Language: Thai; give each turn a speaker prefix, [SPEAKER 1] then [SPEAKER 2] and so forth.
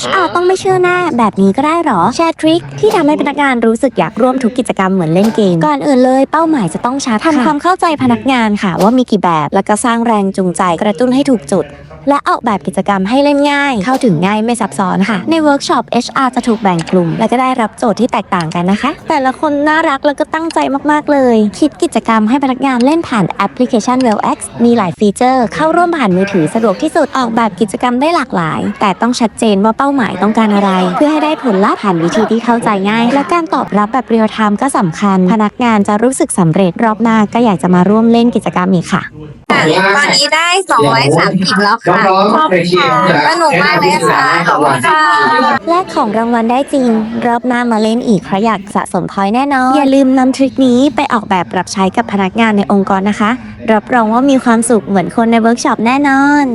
[SPEAKER 1] HR ต้องไม่เชื่อหน้า แบบนี้ก็ได้เหรอ แชร์ทริคที่ทำให้พนักงานรู้สึกอยากร่วมทุกกิจกรรมเหมือนเล่นเกม ก่อนอื่นเลยเป้าหมายจะต้องชัดทำความเข้าใจพนักงานค่ะ ว่ามีกี่แบบ แล้วก็สร้างแรงจูงใจกระตุ้นให้ถูกจุด และออกแบบกิจกรรมให้เล่นง่าย เข้าถึงง่ายไม่ซับซ้อนค่ะ ในเวิร์กช็อป HR จะถูกแบ่งกลุ่ม และก็ได้รับโจทย์ที่แตกต่างกันนะคะ แต่ละคนน่ารักแล้วก็ตั้งใจมากๆเลย คิดกิจกรรมให้พนักงานเล่นผ่านแอปพลิเคชัน WellX มีหลายฟีเจอร์ เข้าร่วมผ่านมือถือสะดวกที่สุดออกแบบกิจกรรมได้หลากหลาย แต่ต้องชัดเจนว่าเป้าหมายต้องการอะไร เพื่อให้ได้ผลลัพธ์ผ่านวิธีที่เข้าใจง่าย และการตอบรับแบบเรียลไทม์ก็สำคัญ พนักงานจะรู้สึกสำเร็จรอบหน้าก็อยากจะมาร่วมเล่นกิจกรรมอีกค่ะ
[SPEAKER 2] ตอนนี้ได้230แล้วค่ะ
[SPEAKER 3] น้องๆในทีมจะ
[SPEAKER 2] สนุกมากเลยค่ะขอบคุณค่ะ
[SPEAKER 1] แลกของรางวัลได้จริง รอบหน้ามาเล่นอีกเพราะอยากสะสมพอยต์แน่นอน อย่าลืมนำทริคนี้ไปออกแบบปรับใช้กับพนักงานในองค์กรนะคะ รับรองว่ามีความสุขเหมือนคนในเวิร์กช็อปแน่นอน